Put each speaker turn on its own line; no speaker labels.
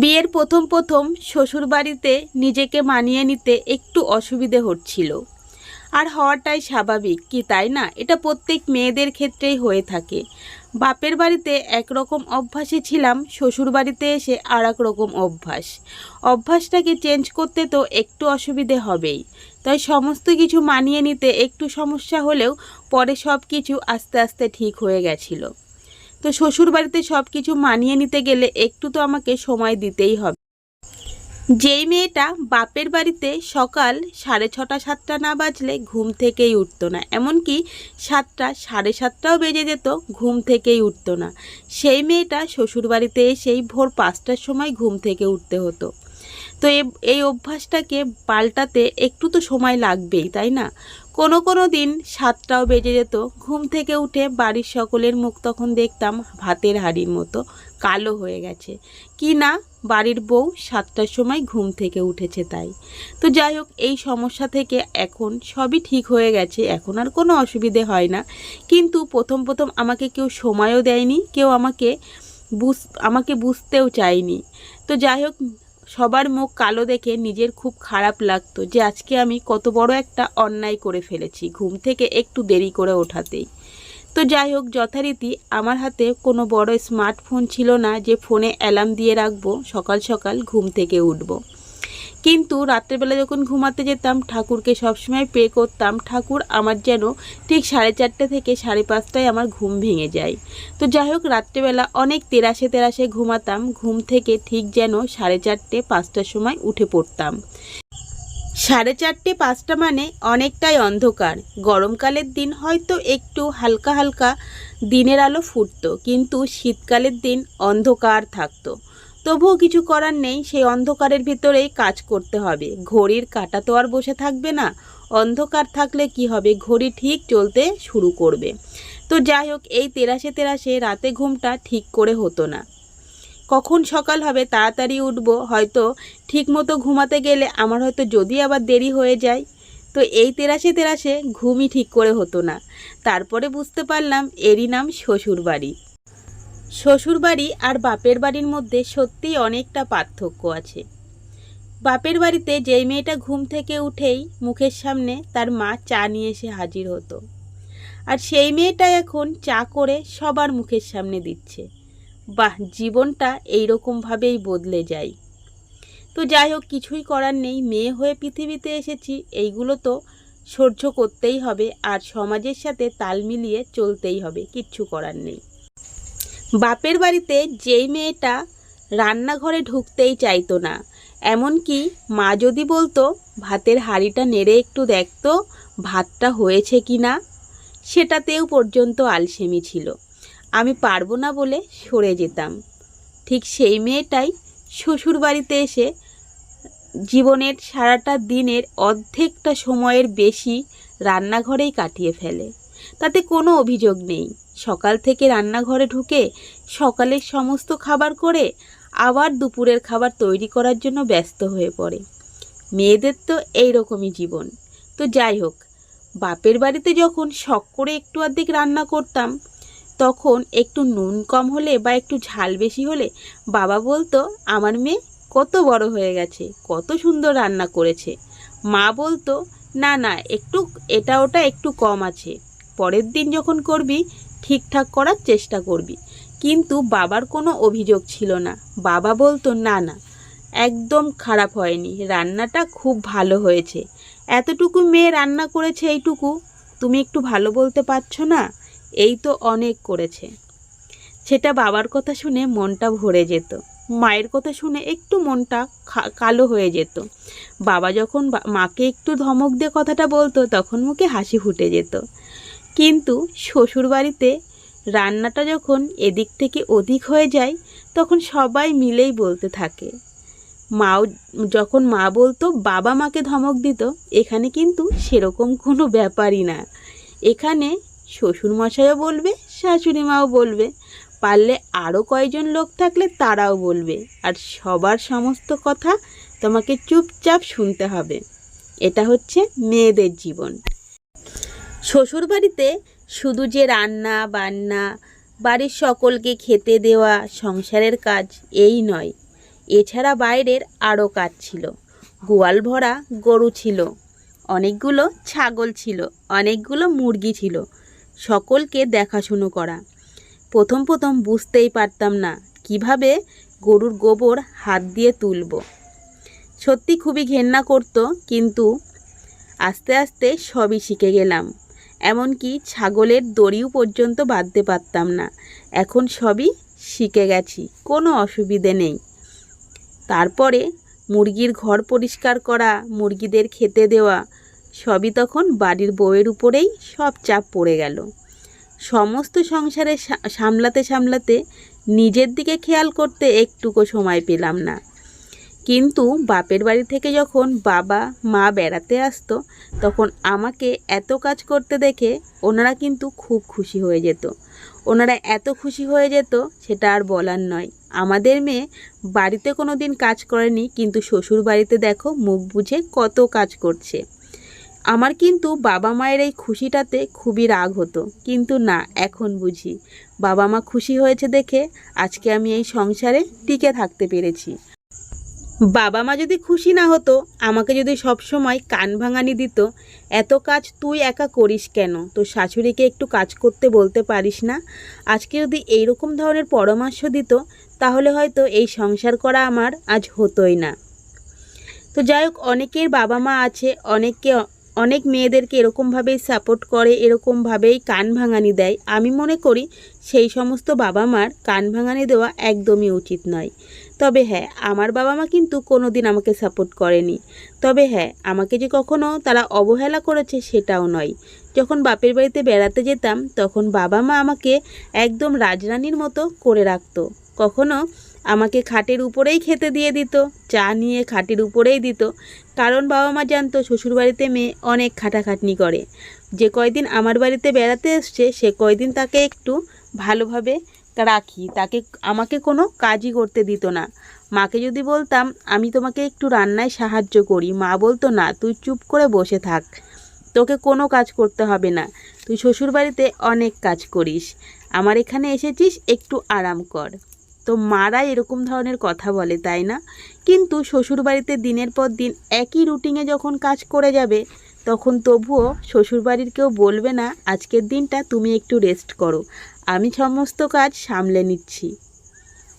বিয়ের প্রথম প্রথম শ্বশুরবাড়িতে নিজেকে মানিয়ে নিতে একটু অসুবিধে হচ্ছিল। আর হওয়াটাই স্বাভাবিক, কি তাই না? এটা প্রত্যেক মেয়েদের ক্ষেত্রেই হয়ে থাকে। বাপের বাড়িতে একরকম অভ্যাসে ছিলাম শ্বশুর বাড়িতে এসে আর এক রকম অভ্যাস। অভ্যাসটাকে চেঞ্জ করতে তো একটু অসুবিধে হবেই। তাই সমস্ত কিছু মানিয়ে নিতে একটু সমস্যা হলেও পরে সব কিছু আস্তে আস্তে ঠিক হয়ে গেছিল। তো শ্বশুর বাড়িতে সব কিছু মানিয়ে নিতে গেলে একটু তো আমাকে সময় দিতেই হবে। যেই মেয়েটা বাপের বাড়িতে সকাল সাড়ে ছটা, সাতটা না বাজলে ঘুম থেকেই উঠতো না। এমনকি সাতটা, সাড়ে সাতটাও বেজে যেত, ঘুম থেকেই উঠতো না। সেই মেয়েটা শ্বশুর বাড়িতে এসেই ভোর পাঁচটার সময় ঘুম থেকে উঠতে হতো। তো এই অভ্যাসটাকে পাল্টাতে একটু তো সময় লাগবেই, তাই না? কোনো কোনো দিন সাতটাও বেজে যেত, ঘুম থেকে উঠে বাড়ির সকলের মুখ তখন দেখতাম ভাতের হাড়ির মতো কালো হয়ে গেছে। কি না, বাড়ির বউ সাতটার সময় ঘুম থেকে উঠেছে তাই। তো যাই হোক, এই সমস্যা থেকে এখন সবই ঠিক হয়ে গেছে, এখন আর কোনো অসুবিধে হয় না। কিন্তু প্রথম প্রথম আমাকে কেউ সময়ও দেয়নি, কেউ আমাকে বুঝ, আমাকে বুঝতেও চায়নি। তো যাই হোক সবার মুখ কালো দেখে নিজের খুব খারাপ লাগতো যে আজকে আমি কত বড় একটা অন্যায় করে ফেলেছি, ঘুম থেকে একটু দেরি করে ওঠাতেই। তো যাই হোক, যথারীতি আমার হাতে কোনো বড় স্মার্টফোন ছিল না যে ফোনে অ্যালার্ম দিয়ে রাখব, সকাল সকাল ঘুম থেকে উঠবো। কিন্তু রাত্রেবেলা যখন ঘুমাতে যেতাম, ঠাকুরকে সবসময় প্রে করতাম, ঠাকুর আমার যেন ঠিক সাড়ে চারটে থেকে সাড়ে পাঁচটায় আমার ঘুম ভেঙে যায়। তো যাই হোক, রাত্রেবেলা অনেক তেরাশে তেরাশে ঘুমাতাম, ঘুম থেকে ঠিক যেন সাড়ে চারটে পাঁচটার সময় উঠে পড়তাম। সাড়ে চারটে পাঁচটা মানে অনেকটাই অন্ধকার। গরমকালের দিন হয়তো একটু হালকা হালকা দিনের আলো ফুটতো, কিন্তু শীতকালের দিন অন্ধকার থাকতো। তবুও কিছু করার নেই, সেই অন্ধকারের ভিতরেই কাজ করতে হবে। ঘড়ির কাঁটা তো আর বসে থাকবে না। অন্ধকার থাকলে কি হবে? ঘড়ি ঠিক চলতে শুরু করবে। তো যাই হোক, এই তেরাশে তেরাশে রাতে ঘুমটা ঠিক করে হতো না। কখন সকাল হবে তাড়াতাড়ি উঠবো, হয়তো ঠিক মতো ঘুমাতে গেলে আমার হয়তো যদি আবার দেরি হয়ে যায়। তো এই তেরাশে তেরাশে ঘুমই ঠিক করে হতো না। তারপরে বুঝতে পারলাম এরই নাম শ্বশুরবাড়ি। শ্বশুরবাড়ি আর বাপের বাড়ির মধ্যে সত্যিই অনেকটা পার্থক্য আছে। বাপের বাড়িতে যেই মেয়েটা ঘুম থেকে উঠেই মুখের সামনে তার মা চা নিয়ে এসে হাজির হতো। আর সেই মেয়েটা এখন চা করে সবার মুখের সামনে দিচ্ছে। বাহ, জীবনটা এইরকমভাবেই বদলে যায়। তো যাই হোক, কিছুই করার নেই। মেয়ে হয়ে পৃথিবীতে এসেছি, এইগুলো তো সহ্য করতেই হবে। আর সমাজের সাথে তাল মিলিয়ে চলতেই হবে, কিচ্ছু করার নেই। বাপের বাড়িতে যেই মেয়েটা রান্নাঘরে ঢুকতেই চাইতো না, এমনকি মা যদি বলতো, ভাতের হাঁড়িটা নেড়ে একটু দেখতো ভাতটা হয়েছে কি না? সেটাতেও পর্যন্ত আলসেমি ছিল। আমি পারব না বলে সরে যেতাম। ঠিক সেই মেয়েটাই শ্বশুর বাড়িতে এসে জীবনের সারাটা দিনের অর্ধেকটা সময়ের বেশি রান্নাঘরেই কাটিয়ে ফেলে। তাতে কোনো অভিযোগ নেই। সকাল থেকে রান্নাঘরে ঢুকে সকালের সমস্ত খাবার করে আবার দুপুরের খাবার তৈরি করার জন্য ব্যস্ত হয়ে পড়ে। মেয়েদের তো এই রকমই জীবন। তো যাই হোক, বাপের বাড়িতে যখন শখ করে একটু অর্ধেক রান্না করতাম, তখন একটু নুন কম হলে বা একটু ঝাল বেশি হলে বাবা বলতো, আমার মেয়ে কত বড় হয়ে গেছে, কত সুন্দর রান্না করেছে। মা বলতো, না না, একটু এটা ওটা একটু কম আছে। পরের দিন যখন করবি ঠিকঠাক করার চেষ্টা করবি। কিন্তু বাবার কোনো অভিযোগ ছিল না। বাবা বলতো, না না, একদম খারাপ হয়নি। রান্নাটা খুব ভালো হয়েছে। এতটুকু মেয়ে রান্না করেছে এইটুকু? তুমি একটু ভালো বলতে পারছ না? এই তো অনেক করেছে। সেটা বাবার কথা শুনে মনটা ভরে যেত। মায়ের কথা শুনে একটু মনটা কালো হয়ে যেত। বাবা যখন মাকে একটু ধমক দিয়ে কথাটা বলতো, তখন মুখে হাসি ফুটে যেত। কিন্তু শ্বশুরবাড়িতে রান্নাটা যখন এদিক থেকে ওদিক হয়ে যায়, তখন সবাই মিলেই বলতে থাকে। মাও যখন মা বলতো, বাবা মাকে ধমক দিত, এখানে কিন্তু সেরকম কোনো ব্যাপারই না। এখানে শ্বশুরমশাইও বলবে শাশুড়ি মাও বলবে। পারলে আরও কয়জন লোক থাকলে তারাও বলবে। আর সবার সমস্ত কথা তোমাকে চুপচাপ শুনতে হবে। এটা হচ্ছে মেয়েদের জীবন। শ্বশুরবাড়িতে শুধু যে রান্না, বান্না, বাড়ির সকলকে খেতে দেওয়া, সংসারের কাজ এই নয়, এছাড়া বাইরের আরও কাজ ছিল। গোয়াল ভরা গরু ছিল, অনেকগুলো ছাগল ছিল, অনেকগুলো মুরগি ছিল, সকলকে দেখাশুনো করা। প্রথম প্রথম বুঝতেই পারতাম না কীভাবে গরুর গোবর হাত দিয়ে তুলব। সত্যি খুবই ঘেন্না করতো, কিন্তু আস্তে আস্তে সবই শিখে গেলাম। এমনকি ছাগলের দড়িও পর্যন্ত বাঁধতে পারতাম না। এখন সবই শিখে গেছি, কোনো অসুবিধে নেই। তারপরে মুরগির ঘর পরিষ্কার করা, মুরগিদের খেতে দেওয়া, সবই তখন বাড়ির বউয়ের উপরেই সব চাপ পড়ে গেল। সমস্ত সংসারে সামলাতে সামলাতে নিজের দিকে খেয়াল করতে একটুকু সময় পেলাম না। কিন্তু বাপের বাড়ি থেকে যখন বাবা, মা বেড়াতে আসতো, তখন আমাকে এত কাজ করতে দেখে ওনারা কিন্তু খুব খুশি হয়ে যেত। ওনারা এত খুশি হয়ে যেত সেটা আর বলার নয়। আমাদের মেয়ে বাড়িতে কোনো দিন কাজ করেনি, কিন্তু শ্বশুর বাড়িতে দেখো মুখ বুঝে কত কাজ করছে। আমার কিন্তু বাবা মায়ের এই খুশিটাতে খুবই রাগ হতো, কিন্তু না, এখন বুঝি। বাবা মা খুশি হয়েছে দেখে আজকে আমি এই সংসারে টিকে থাকতে পেরেছি। বাবা মা যদি খুশি না হতো, আমাকে যদি সব সময় কান ভাঙানি দিত, এত কাজ তুই একা করিস কেন? তো শাশুড়িকে একটু কাজ করতে বলতে পারিস না? আজকে যদি এইরকম ধরনের পরামর্শ দিত, তাহলে হয়তো এই সংসার করা আমার আজ হতোই না। তো যাই হোক, অনেকের বাবা মা আছে, অনেককে অনেক মেয়েদেরকে এরকমভাবেই সাপোর্ট করে, এরকমভাবেই কান ভাঙানি দেয়। আমি মনে করি সেই সমস্ত বাবা মার কান ভাঙানি দেওয়া একদমই উচিত নয়। তবে হ্যাঁ আমার বাবা মা কিন্তু কোনো দিন আমাকে সাপোর্ট করেনি। তবে হ্যাঁ আমাকে যে কখনো তারা অবহেলা করেছে সেটাও নয়। যখন বাপের বাড়িতে বেড়াতে যেতাম, তখন বাবা মা আমাকে একদম রাজরানীর মতো করে রাখতো। কখনো আমাকে খাটের উপরেই খেতে দিয়ে দিত, চা নিয়ে খাটের উপরেই দিত। কারণ বাবা মা জানতো শ্বশুরবাড়িতে মেয়ে অনেক খাটাখাটনি করে। যে কয়দিন আমার বাড়িতে বেড়াতে এসছে, সে কয়দিন তাকে একটু ভালোভাবে রাখি। তাকে, আমাকে কোনো কাজই করতে দিত না। মাকে যদি বলতাম, আমি তোমাকে একটু রান্নায় সাহায্য করি। মা বলতো, না, তুই চুপ করে বসে থাক। তোকে কোনো কাজ করতে হবে না। তুই শ্বশুরবাড়িতে অনেক কাজ করিস। আমার এখানে এসেছিস, একটু আরাম কর। তো মারা এরকম ধরনের কথা বলে, তাই না? কিন্তু শ্বশুরবাড়িতে দিনের পর দিন একই রুটিনে যখন কাজ করে যাবে, তখন তবুও শ্বশুরবাড়ির কেউ বলবে না, আজকের দিনটা তুমি একটু রেস্ট করো। আমি সমস্ত কাজ সামলে নিচ্ছি।